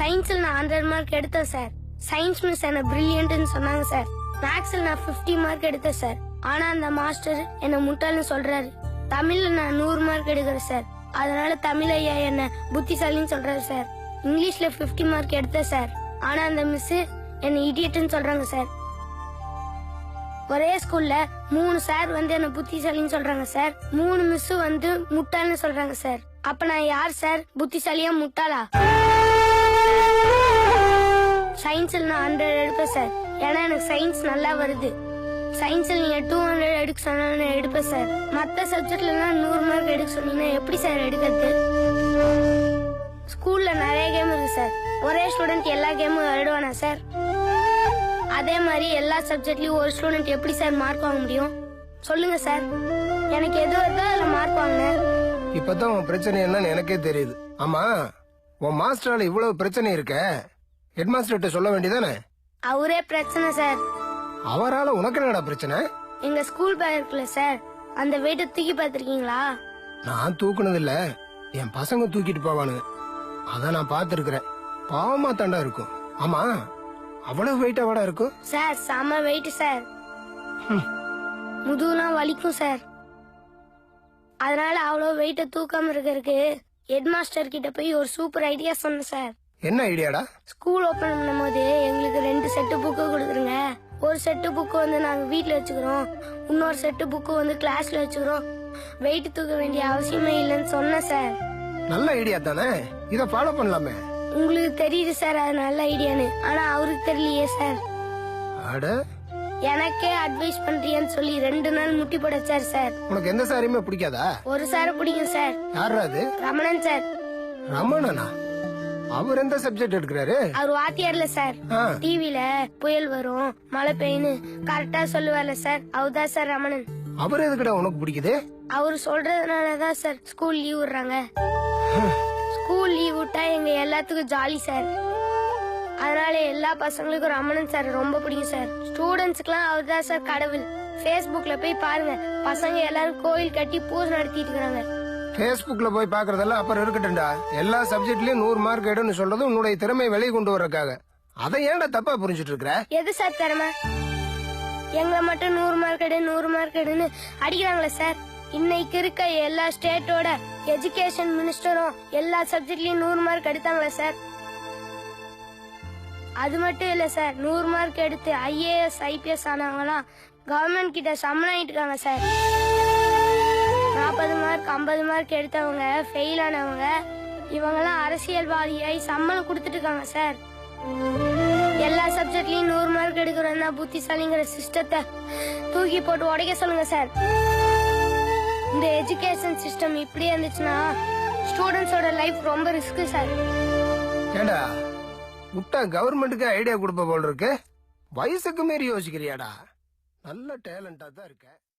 சயின்ஸ்ல நான் hundred mark எடுத்தேன் சார் சயின்ஸ் மிஸ் என்ன பிரில்லியன்ட்னு சொன்னாங்க சார் மேக்ஸ்ல நான் 50 மார்க் எடுத்தேன் சார் ஆனா அந்த மாஸ்டர் என்ன முட்டாள்னு சொல்றாரு. தமிழ்ல நான் நூறு மார்க் எடுக்கிறேன் சார் அதனால தமிழ் ஐயா என்ன புத்திசாலின்னு சொல்றாரு சார் இங்கிலீஷ்ல 50 மார்க் எடுத்தேன் சார் ஆனா அந்த மிஸ் என்ன இடியட்னு சொல்றாங்க சார் ஒரே ஸ்கூல்ல மூணு சார் வந்து என்ன புத்திசாலின்னு சொல்றாங்க சார் மூணு மிஸ் வந்து முட்டாள்னு சொல்றாங்க சார் அப்ப நான் யார் சார் புத்திசாலியா முட்டாளா? சயின்ஸ்ல நான் ஹண்ட்ரட் எடுப்பேன் சார் ஏன்னா எனக்கு சயின்ஸ் நல்லா வருது. சயின்ஸ்ல நீங்க டூ ஹண்ட்ரட் எடுக்க சொன்னா நான் எடுப்பேன் சார் மத்த சப்ஜெக்ட்ல எல்லாம் நூறு மார்க் எடுக்க சொன்னீங்கன்னா எப்படி சார் எடுக்கிறது? ஸ்கூல்ல நிறைய கேம் இருக்கு சார் ஒரே ஸ்டூடெண்ட் எல்லா கேமும் விளையாடுவானா சார் அதே மாதிரி எல்லா சப்ஜெக்ட்லயும் ஒரு ஸ்டூடெண்ட் எப்படி சார் மார்க் வாங்க முடியும்? சொல்லுங்க சார் எனக்கு எது வருதோ அதுல மார்க் வாங்கினேன் இப்பதான் உன் பிரச்சனை என்னன்னு எனக்கே தெரியுது. ஆமா உன் மாஸ்டரால இவ்வளவு பிரச்சனை இருக்க. ஹெட் மாஸ்டர்கிட்ட சொல்ல வேண்டியதானே? அவரே பிரச்சனை சார் அவரால உனக்கு என்னடா பிரச்சனை? எங்க ஸ்கூல் பேக் இருக்குல்ல சார் அந்த வெயிட்டை தூக்கி பார்த்திருக்கீங்களா? நான் தூக்குனது இல்ல என் பசங்க தூக்கிட்டு போவானுங்க அத நான் பார்த்திருக்கிறேன். பாவமா தாண்டா இருக்கும். ஆமா அவ்வளவு வெயிட்டா வாடா இருக்கும்? சார் செம வெயிட் சார். முதுகுலாம் வலிக்கும் சார் அதனால அவ்வளோ வெயிட்டை தூக்காம இருக்கறதுக்கு ஹெட் மாஸ்டர் கிட்ட போய் ஒரு சூப்பர் ஐடியா சொன்னேன் சார் என்ன ஐடியாடா? ஸ்கூல் ஓபன் பண்ணும்போது எங்களுக்கு ரெண்டு செட்டு புக்கு கொடுத்துருங்க. ஒரு செட்டு புக்கு வந்து நாங்க வீட்ல வச்சுக்கிறோம். இன்னொரு செட்டு புக்கு வந்து கிளாஸ்ல வச்சுக்கிறோம். வெயிட் தூக்க வேண்டிய அவசியமே இல்லைன்னு சொன்னேன் சார் நல்ல ஐடியா தானே? இத ஃபாலோ பண்ணலாமே. உங்களுக்கு தெரியுது சார் அது நல்ல ஐடியான்னு. ஆனா அவருக்கு தெரியலையே சார் அட. எனக்கே அட்வைஸ் பண்றியன்னு சொல்லி ரெண்டு நாள் முட்டி போடச்சார் சார் உனக்கு எந்த சாரியுமே பிடிக்காதா? ஒரு சார் பிடிக்கும் சார் யாரா அது? ரமணன் சார் ரமணனா? அவர் எந்த சப்ஜெக்ட் எடுக்கிறாரு? அவர் வாத்தியார்ல சார். டிவில புயல் வரும் மழை பெய்யுன்னு கரெக்டா சொல்லுவார்ல சார். அவர்தான் சார் ரமணன். அவர் எதுக்குடா உனக்கு பிடிக்குது? அவர் சொல்றதுனாலதான் சார் ஸ்கூல் லீவ் விடுறாங்க. ஸ்கூல் லீவ் விட்டா எங்க எல்லாத்துக்கும் ஜாலி சார். அதனால எல்லா பசங்களுக்கும் ரமணன் சார் ரொம்ப பிடிக்கும் சார். ஸ்டூடெண்ட்ஸ்க்குலாம் அவர் தான் சார் கடவுள். ஃபேஸ்புக்ல போய் பாருங்க. பசங்க எல்லாரும் கோயில் கட்டி பூஜை நடத்திட்டு இருக்காங்க ஃபேஸ்புக்கில் போய் பாக்குறதெல்லாம் அப்புறம் இருக்கட்டும்டா. எல்லா சப்ஜெக்ட்லயும் நூறு மார்க் எடுன்னு சொல்றது உன்னுடைய திறமை வெளியே கொண்டு வர்றதுக்காக. அதை ஏன்டா தப்பா புரிஞ்சிட்டு இருக்கிற? எது சார் திறமை? எங்களை மட்டும் நூறு மார்க் எடு நூறு மார்க் எடுன்னு அடிக்கிறாங்களே சார். இன்னைக்கு இருக்க எல்லா ஸ்டேட்டோட எஜுகேஷன் மினிஸ்டரும் எல்லா சப்ஜெக்ட்லயும் நூறு மார்க் எடுத்தாங்களே சார். அது மட்டும் இல்ல சார் நூறு மார்க் எடுத்து ஐஏஎஸ் ஐபிஎஸ் ஆனவங்களாம் கவர்மெண்ட் கிட்ட சம்மன் ஆயிட்டு இருக்காங்க சார். நாற்பது மார்க் ஐம்பது மார்க் எடுத்தவங்க ஃபெயில் ஆனவங்க இவங்கெல்லாம் அரசியல்வாதியாய் சம்மன் கொடுத்துட்டு இருக்காங்க சார் எல்லா சப்ஜெக்ட்லயும் நூறு மார்க் எடுக்கிறோம்னா புத்திசாலிங்கிற சிஸ்டத்தை தூக்கி போட்டு உடைக்க சொல்லுங்க சார் இந்த எஜுகேஷன் சிஸ்டம் இப்படியே இருந்துச்சுன்னா ஸ்டூடெண்ட்ஸோட லைஃப் ரொம்ப ரிஸ்க் சார் ஏடா முட்டா கவர்மெண்ட்டுக்கு ஐடியா கொடுப்ப போல் இருக்கு. வயசுக்கு மீறி யோசிக்கிறியாடா? நல்ல டேலண்டா தான் இருக்க.